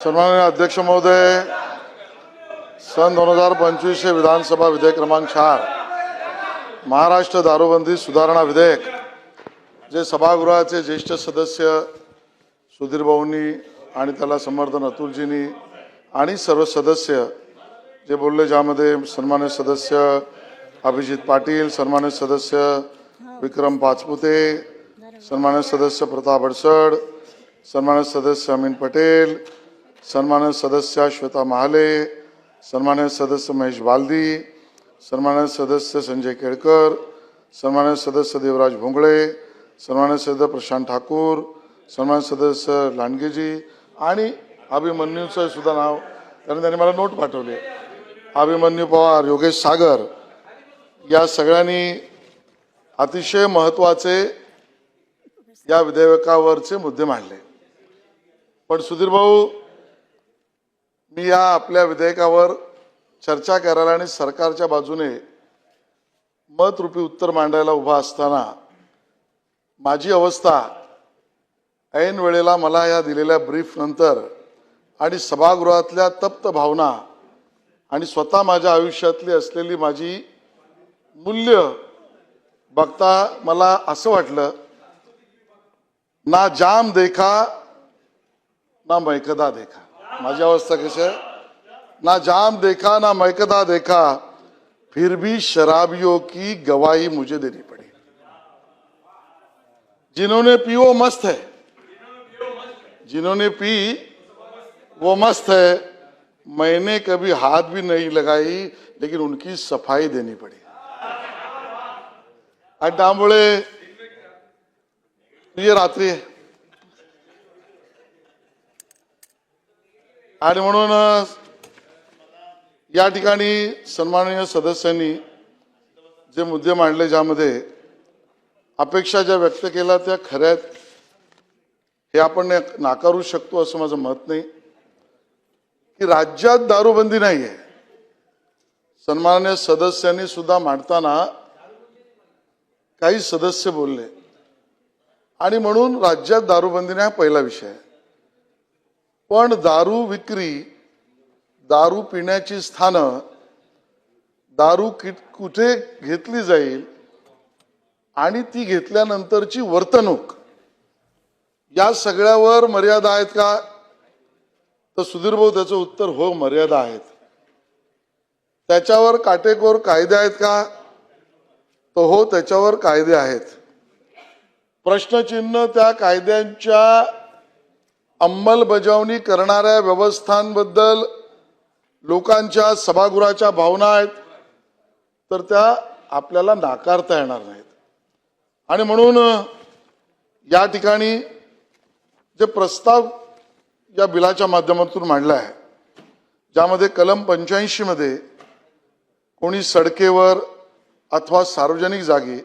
सन्माननीय अध्यक्ष महोदय सन दोन हजार पंचवीसशे विधानसभा विधेयक क्रमांक चार महाराष्ट्र दारूबंदी सुधारणा विधेयक जे सभागृहाचे ज्येष्ठ सदस्य सुधीर भाऊंनी आणि त्याला समर्थन अतुलजींनी आणि सर्व सदस्य जे बोलले ज्यामध्ये सन्मान्य सदस्य अभिजित पाटील सन्मान्य सदस्य विक्रम पाचपुते सन्मान्य सदस्य प्रताप अडसड सन्मान्य सदस्य अमीन पटेल सन्मान्य सदस्य श्वेता महाले सन्मान्य सदस्य महेश बालदी सन्मान्य सदस्य संजय केळकर सन्मान्य सदस्य देवराज भोंगळे सन्मान्य सदस्य प्रशांत ठाकूर सन्मान्य सदस्य लांडगेजी आणि अभिमन्यूचं सुद्धा नाव कारण त्यांनी मला नोट पाठवली. अभिमन्यू पवार योगेश सागर या सगळ्यांनी अतिशय महत्त्वाचे या विधेयकावरचे मुद्दे मांडले. पण सुधीर भाऊ मी या आपल्या विधेयकावर चर्चा करायला आणि सरकारच्या बाजूने मतरूपी उत्तर मांडायला उभा असताना माझी अवस्था ऐन वेळेला मला या दिलेल्या ब्रीफनंतर आणि सभागृहातल्या तप्त भावना आणि स्वतः माझ्या आयुष्यातली असलेली माझी मूल्य बघता मला असं वाटलं ना जाम देखा ना मैकदा देखा. माझी अवस्था कशी आहे? ना जाम देखा ना मैकदा देखा फिर भी शराबियों की गवाही मुझे देनी पड़ी। जिन्होंने पी वो मस्त है। जिन्होंने पी वो मस्त है। मैंने कभी हाथ भी नहीं लगाई लेकिन उनकी सफाई देनी पड़ी। आणि त्यामुळे तुझी रात्री आहे आणि म्हणून या ठिकाणी सन्माननीय सदस्यांनी जे मुद्दे मांडले ज्यामध्ये अपेक्षा ज्या व्यक्त केल्या त्या खऱ्या हे आपण नाकारू शकतो असं माझं मत नाही. की राज्यात दारूबंदी नाही आहे सन्माननीय सदस्यांनी सुद्धा मांडताना काही सदस्य बोलले. आणि म्हणून राज्यात दारूबंदी नाही हा पहिला विषय आहे. पण दारू विक्री दारू पिण्याची स्थानं दारू कि कुठे घेतली जाईल आणि ती घेतल्यानंतरची वर्तणूक या सगळ्यावर मर्यादा आहेत का? तर सुधीर भाऊ त्याचं उत्तर हो मर्यादा आहेत. त्याच्यावर काटेकोर कायदे आहेत का? तर हो त्याच्यावर कायदे आहेत. प्रश्नचिन्ह त्या कायद्यांच्या अंमलबजावणी करणाऱ्या व्यवस्थांबद्दल लोकांच्या सभागृहाच्या भावना आहेत तर त्या आपल्याला नाकारता येणार नाहीत. आणि म्हणून या ठिकाणी जे प्रस्ताव या बिलाच्या माध्यमातून मांडला आहे ज्यामध्ये कलम पंच्याऐंशीमध्ये कोणी सडकेवर अथवा सार्वजनिक जागी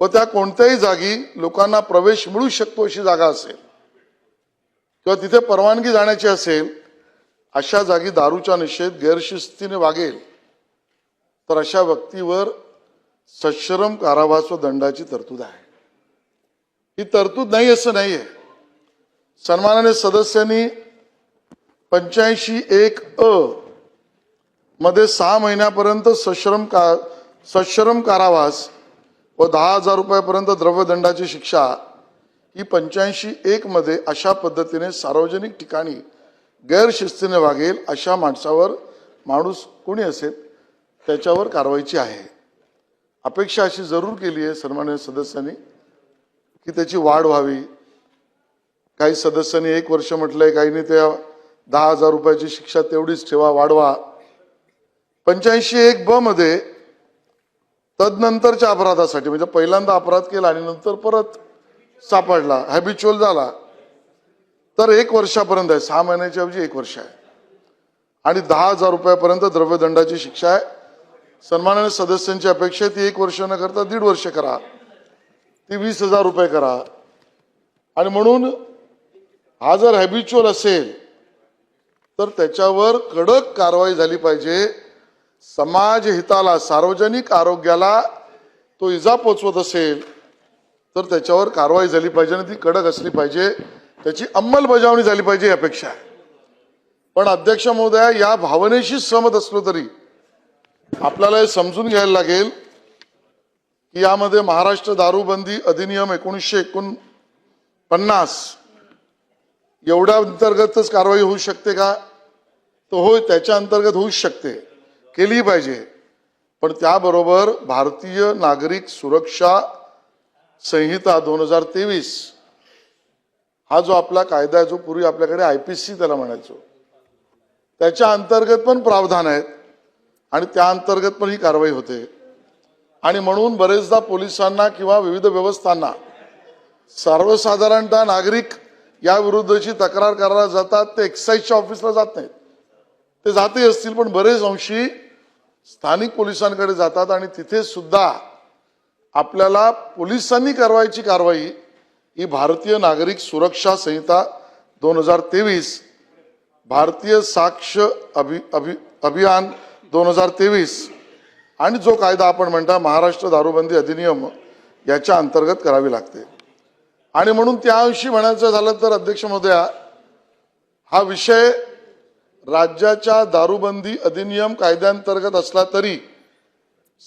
व त्या कोणत्याही जागी लोकांना प्रवेश मिळू शकतो अशी जागा असेल किंवा तिथे परवानगी जाण्याची असेल अशा जागी दारूचा निषेध गैरशिस्तीने वागेल तर अशा व्यक्तीवर सश्रम कारावास व दंडाची तरतूद आहे. ही तरतूद नाही असं नाही आहे सन्मानाने सदस्यांनी पंच्याऐंशी एक अ मध्ये सहा महिन्यापर्यंत सश्रम का सश्रम कारावास व दहा हजार रुपयापर्यंत द्रव्यदंडाची शिक्षा ही पंच्याऐंशी एक मध्ये अशा पद्धतीने सार्वजनिक ठिकाणी गैरशिस्तीने वागेल अशा माणसावर माणूस कोणी असेल त्याच्यावर कारवाईची आहे. अपेक्षा अशी जरूर केली आहे सन्मान्य सदस्यांनी की त्याची वाढ व्हावी. काही सदस्यांनी एक वर्ष म्हटलंय काहींनी त्या दहा हजार रुपयाची शिक्षा तेवढीच ठेवा वाढवा. पंच्याऐंशी एक ब मध्ये तदनंतरच्या अपराधासाठी म्हणजे पहिल्यांदा अपराध केला आणि नंतर परत सापडला हॅबिच्युअल झाला. तर एक वर्षापर्यंत आहे सहा महिन्याच्या ऐवजी एक वर्ष आहे. आणि दहा हजार रुपयापर्यंत द्रव्यदंडाची शिक्षा आहे. सन्माननीय सदस्यांची अपेक्षा आहे ती एक वर्ष न करता दीड वर्ष करा. ती वीस हजार रुपये करा. आणि म्हणून हा जर हॅबिच्युअल असेल तर त्याच्यावर कडक कारवाई झाली पाहिजे. समाज हिताला सार्वजनिक आरोग्याला तो इजा पोचवत असेल तर त्याच्यावर कारवाई झाली पाहिजे आणि ती कडक असली पाहिजे. त्याची अंमलबजावणी झाली पाहिजे ही अपेक्षा आहे. पण अध्यक्ष महोदया या भावनेशी सहमत असलो तरी आपल्याला हे समजून घ्यायला लागेल की यामध्ये महाराष्ट्र दारूबंदी अधिनियम एकोणीसशे एकोण पन्नास एवढ्या अंतर्गतच कारवाई होऊ शकते का? तर होय त्याच्या अंतर्गत होऊ शकते. केली पाहिजे. पण त्याबरोबर भारतीय नागरिक सुरक्षा संहिता दोन हजार तेवीस हा जो आपला कायदा आहे जो पूर्वी आपल्याकडे आय पी सी त्याला म्हणायचो. त्याच्या अंतर्गत पण प्रावधान आहेत आणि त्या अंतर्गत पण ही कारवाई होते. आणि म्हणून बरेचदा पोलिसांना किंवा विविध व्यवस्थांना सर्वसाधारणतः नागरिक या विरुद्धची तक्रार करायला जातात ते एक्साईजच्या ऑफिसला जात नाहीत. ते जाते असतील पण बरेच अंशी स्थानिक पोलिसांकडे जातात आणि तिथे सुद्धा आपल्याला पोलिसांनी करवायची कारवाई ही भारतीय नागरिक सुरक्षा संहिता दोन हजार तेवीस भारतीय साक्ष अभि अभि अभियान दोन हजार तेवीस आणि जो कायदा आपण म्हणता महाराष्ट्र दारूबंदी अधिनियम याच्या अंतर्गत करावी लागते. आणि म्हणून त्याविषयी म्हणायचं झालं तर अध्यक्ष महोदया हा विषय राज्याच्या दारूबंदी अधिनियम कायद्यांतर्गत असला तरी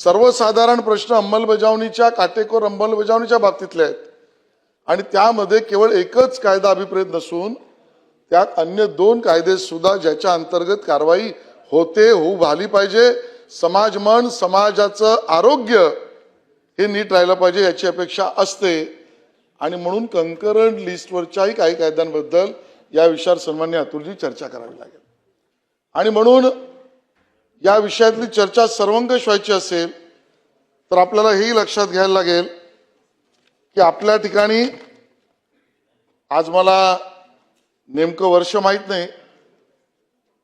सर्वसाधारण प्रश्न अंमलबजावणीच्या काटेकोर अंमलबजावणीच्या बाबतीतले आहेत. आणि त्यामध्ये केवळ एकच कायदा अभिप्रेत नसून त्यात अन्य दोन कायदे सुद्धा ज्याच्या अंतर्गत कारवाई होते होऊ झाली पाहिजे. समाज मन समाजाचं आरोग्य हे नीट राहिलं पाहिजे याची अपेक्षा असते. आणि म्हणून कंकरंट लिस्टवरच्याही काही कायद्यांबद्दल या विषयावर सन्मान्य अतुलजी चर्चा करावी लागेल. आणि म्हणून या विषयातली चर्चा सर्वंकष व्हायची असेल तर आपल्याला हेही लक्षात घ्यायला लागेल की आपल्या ठिकाणी आज मला नेमकं वर्ष माहीत नाही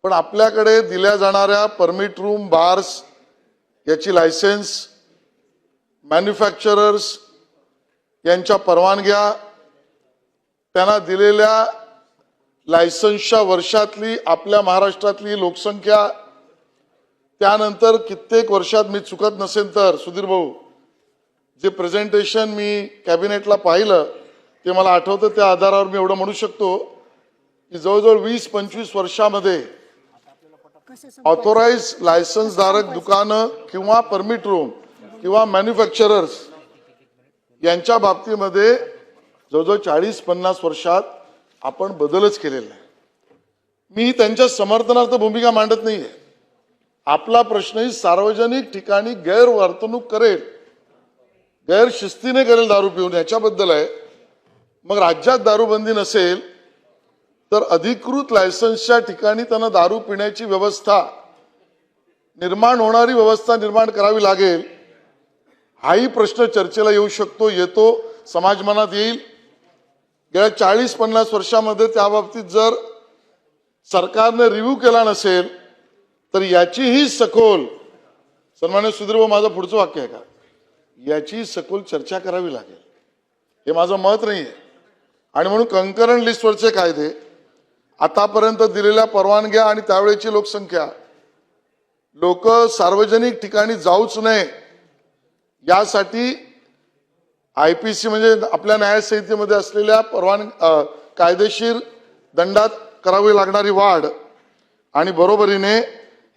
पण आपल्याकडे दिल्या जाणाऱ्या परमिट रूम बार्स याची लायसन्स मॅन्युफॅक्चरर्स यांच्या परवानग्या त्यांना दिलेल्या लायसन्सच्या वर्षातली आपल्या महाराष्ट्रातली लोकसंख्या त्यानंतर कित्येक वर्षात मी चुकत नसेल तर सुधीर भाऊ जे प्रेझेंटेशन मी कॅबिनेटला पाहिलं ते मला आठवतं त्या आधारावर मी एवढं म्हणू शकतो की जवळजवळ वीस पंचवीस वर्षामध्ये ऑथोराइज लायसन्स धारक दुकानं किंवा परमिट रूम किंवा मॅन्युफॅक्चरर्स यांच्या बाबतीमध्ये जवळजवळ चाळीस पन्नास वर्षात आपण बदलच केलेला आहे. मी त्यांच्या समर्थनार्थ भूमिका मांडत नाहीये. आपला प्रश्नही सार्वजनिक ठिकाणी गैरवर्तणूक करेल. गैरशिस्तीने करेल दारू पिऊन याच्याबद्दल आहे. मग राज्यात दारूबंदी नसेल तर अधिकृत लायसन्सच्या ठिकाणी त्यांना दारू पिण्याची व्यवस्था निर्माण होणारी व्यवस्था निर्माण करावी लागेल. हाही प्रश्न चर्चेला येऊ शकतो येतो समाज मनात येईल. गेल्या चाळीस पन्नास वर्षामध्ये त्या बाबतीत जर सरकारने रिव्ह्यू केला नसेल तर याचीही सखोल सन्मान्य सुधीर माझं पुढचं वाक्य आहे का? याची सखोल चर्चा करावी लागेल. हे माझं मत नाही आहे आणि म्हणून कंकरण लिस्टवरचे कायदे आतापर्यंत दिलेल्या परवानग्या आणि त्यावेळेची लोकसंख्या लोक सार्वजनिक ठिकाणी जाऊच नये यासाठी आय पी सी म्हणजे आपल्या न्यायसंहितेमध्ये असलेल्या परवान कायदेशीर दंडात करावी लागणारी वाढ आणि बरोबरीने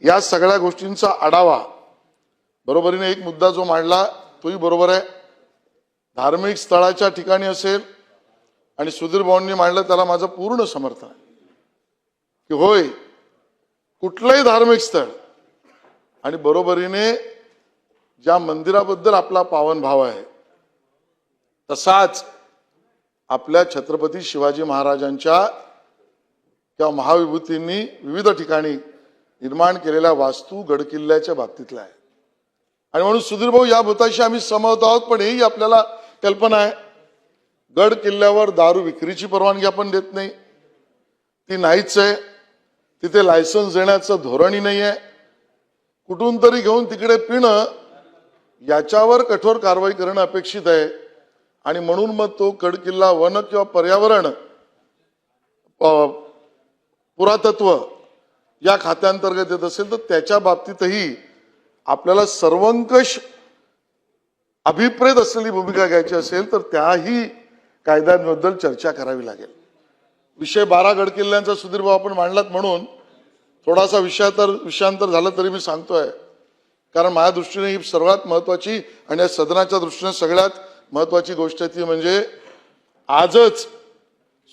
या सगळ्या गोष्टींचा आढावा. बरोबरीने एक मुद्दा जो मांडला तोही बरोबर आहे. धार्मिक स्थळाच्या ठिकाणी असेल आणि सुधीर भाऊंनी मांडलं त्याला माझं पूर्ण समर्थन आहे. की होय कुठलंही धार्मिक स्थळ आणि बरोबरीने ज्या मंदिराबद्दल आपला पावन भाव आहे तसाच आपल्या छत्रपती शिवाजी महाराजांच्या किंवा महाविभूतींनी विविध ठिकाणी निर्माण केलेल्या वास्तू गडकिल्ल्याच्या बाबतीतल्या आहे. आणि म्हणून सुधीर भाऊ या भूताशी आम्ही सहमत आहोत पण हेही आपल्याला कल्पना आहे. गड किल्ल्यावर दारू विक्रीची परवानगी आपण देत नाही. ती नाहीच आहे. तिथे लायसन्स देण्याचं धोरणही नाही आहे. कुठून तरी घेऊन तिकडे पिणं याच्यावर कठोर कारवाई करणं अपेक्षित आहे. आणि म्हणून मग तो गडकिल्ला वन किंवा पर्यावरण पुरातत्व या खात्यांतर्गत येत असेल तर त्याच्या बाबतीतही आपल्याला सर्वंकष अभिप्रेत असलेली भूमिका घ्यायची असेल तर त्याही कायद्यांबद्दल चर्चा करावी लागेल. विषय बारा गडकिल्ल्यांचा सुधीरभाऊ आपण मांडलात म्हणून थोडासा विषयांतर विषयांतर झालं तरी मी सांगतोय. कारण माझ्या दृष्टीने ही सर्वात महत्वाची आणि या सदनाच्या दृष्टीने सगळ्यात महत्वाची गोष्ट आहे ती म्हणजे आजच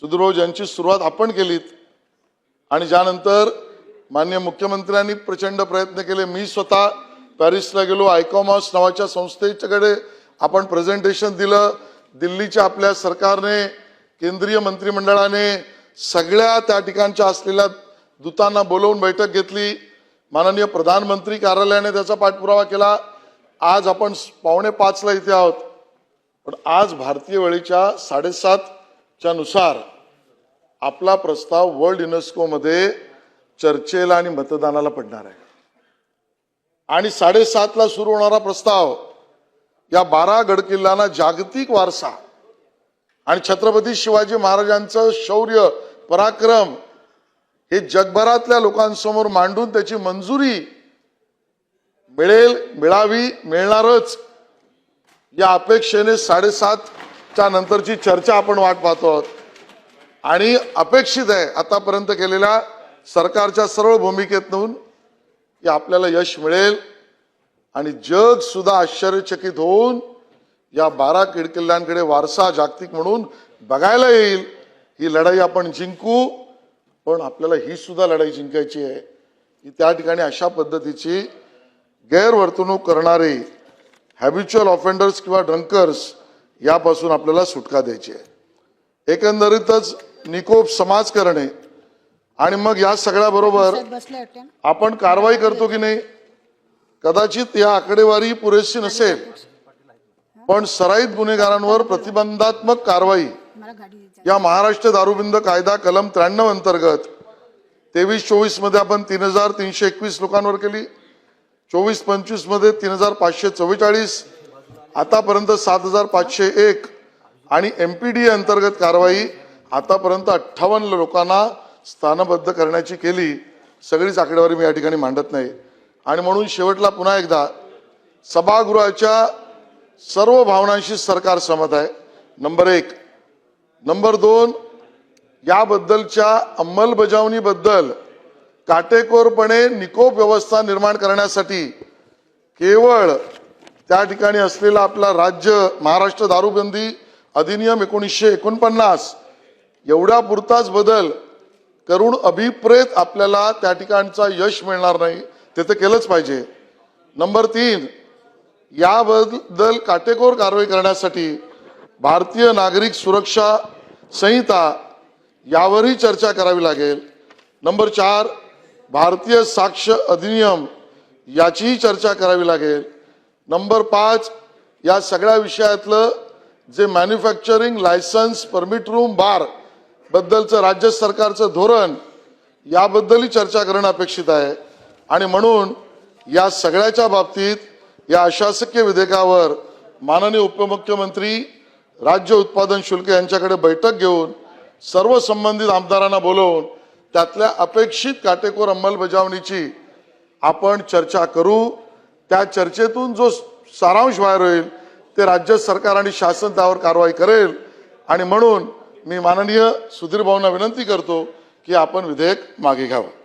सुधीरभाऊ ज्यांची सुरुवात आपण केलीत आणि ज्यानंतर माननीय मुख्यमंत्र्यांनी प्रचंड प्रयत्न केले. मी स्वतः पॅरिसला गेलो. आयकॉमॉस नावाच्या संस्थेच्याकडे आपण प्रेझेंटेशन दिलं. दिल्लीच्या आपल्या सरकारने केंद्रीय मंत्रिमंडळाने सगळ्या त्या ठिकाणच्या असलेल्या दूतांना बोलवून बैठक घेतली. माननीय प्रधानमंत्री कार्यालयाने त्याचा पाठपुरावा केला. आज आपण पावणे पाचला इथे आहोत. पण आज भारतीय वेळेच्या साडेसातच्या नुसार आपला प्रस्ताव वर्ल्ड युनेस्कोमध्ये चर्चेला आणि मतदानाला पडणार आहे. आणि साडेसातला सुरू होणारा प्रस्ताव या बारा गडकिल्ल्यांना जागतिक वारसा आणि छत्रपती शिवाजी महाराजांचं शौर्य पराक्रम हे जगभरातल्या लोकांसमोर मांडून त्याची मंजुरी मिळेल मिळावी मिळणारच या अपेक्षेने साडेसातच्या नंतरची चर्चा आपण वाट पाहतो आहोत. आणि अपेक्षित आहे आतापर्यंत केलेल्या सरकारच्या सरळ भूमिकेतून की आपल्याला यश मिळेल. आणि जग सुद्धा आश्चर्यचकित होऊन या बारा किडकिल्ल्यांकडे वारसा जागतिक म्हणून बघायला येईल. ही लढाई आपण जिंकू पण आपल्याला ही सुद्धा लढाई जिंकायची आहे. की त्या ठिकाणी अशा पद्धतीची गैरवर्तणूक करणारे हॅबिच्युअल ऑफेंडर्स किंवा ड्रंकर्स यापासून आपल्याला सुटका द्यायची आहे. एकंदरीतच निकोप समाज करणे आणि मग या सगळ्या बरोबर साहेब बसले वाटते ना? आपण कारवाई करतो की नाही? कदाचित या आकडेवारी पुरेशी नसेल. पण सराईत गुन्हेगारांवर प्रतिबंधात्मक कारवाई या महाराष्ट्र दारूबंद कायदा कलम त्र्याण्णव अंतर्गत तेवीस चोवीसमध्ये आपण तीन हजार तीनशे एकवीस लोकांवर केली. चोवीस पंचवीसमध्ये तीन हजार पाचशे चव्वेचाळीस आतापर्यंत सात हजार पाचशे एक आणि एमपीडी अंतर्गत कारवाई आतापर्यंत अठ्ठावन्न लोकांना स्थानबद्ध करण्याची केली सगळीच आकडेवारी मी या ठिकाणी मांडत नाही. आणि म्हणून शेवटला पुन्हा एकदा सभागृहाच्या सर्व भावनांशी सरकार सहमत आहे. नंबर एक. नंबर दोन याबद्दलच्या अंमलबजावणीबद्दल काटेकोरपणे निकोप व्यवस्था निर्माण करण्यासाठी केवळ त्या ठिकाणी असलेला आपला राज्य महाराष्ट्र दारूबंदी अधिनियम एकोणीसशे एकोणपन्नास एवढ्या पुरताच बदल करून अभिप्रेत आपल्याला त्या ठिकाणचा यश मिळणार नाही. ते तर केलंच पाहिजे. नंबर तीन याबद्दल काटेकोर कारवाई करण्यासाठी भारतीय नागरिक सुरक्षा संहिता यावरही चर्चा करावी लागेल. नंबर चार भारतीय साक्ष अधिनियम याचीही चर्चा करावी लागेल. नंबर पाच या सगळ्या विषयातलं जे manufacturing licence permit room bar बद्दलचं राज्य सरकारचं धोरण याबद्दलही चर्चा करणं अपेक्षित आहे. आणि म्हणून या सगळ्याच्या बाबतीत या अशासकीय विधेयकावर माननीय उपमुख्यमंत्री राज्य उत्पादन शुल्क यांच्याकडे बैठक घेऊन सर्व संबंधित आमदारांना बोलवून त्यातल्या अपेक्षित काटेकोर अंमलबजावणीची आपण चर्चा करू. त्या चर्चेतून जो सारांश बाहेर होईल ते राज्य सरकार आणि शासन त्यावर कारवाई करेल. आणि म्हणून मी माननीय सुधीर भाऊंना विनंती करतो की आपण विधेयक मागे घ्यावं.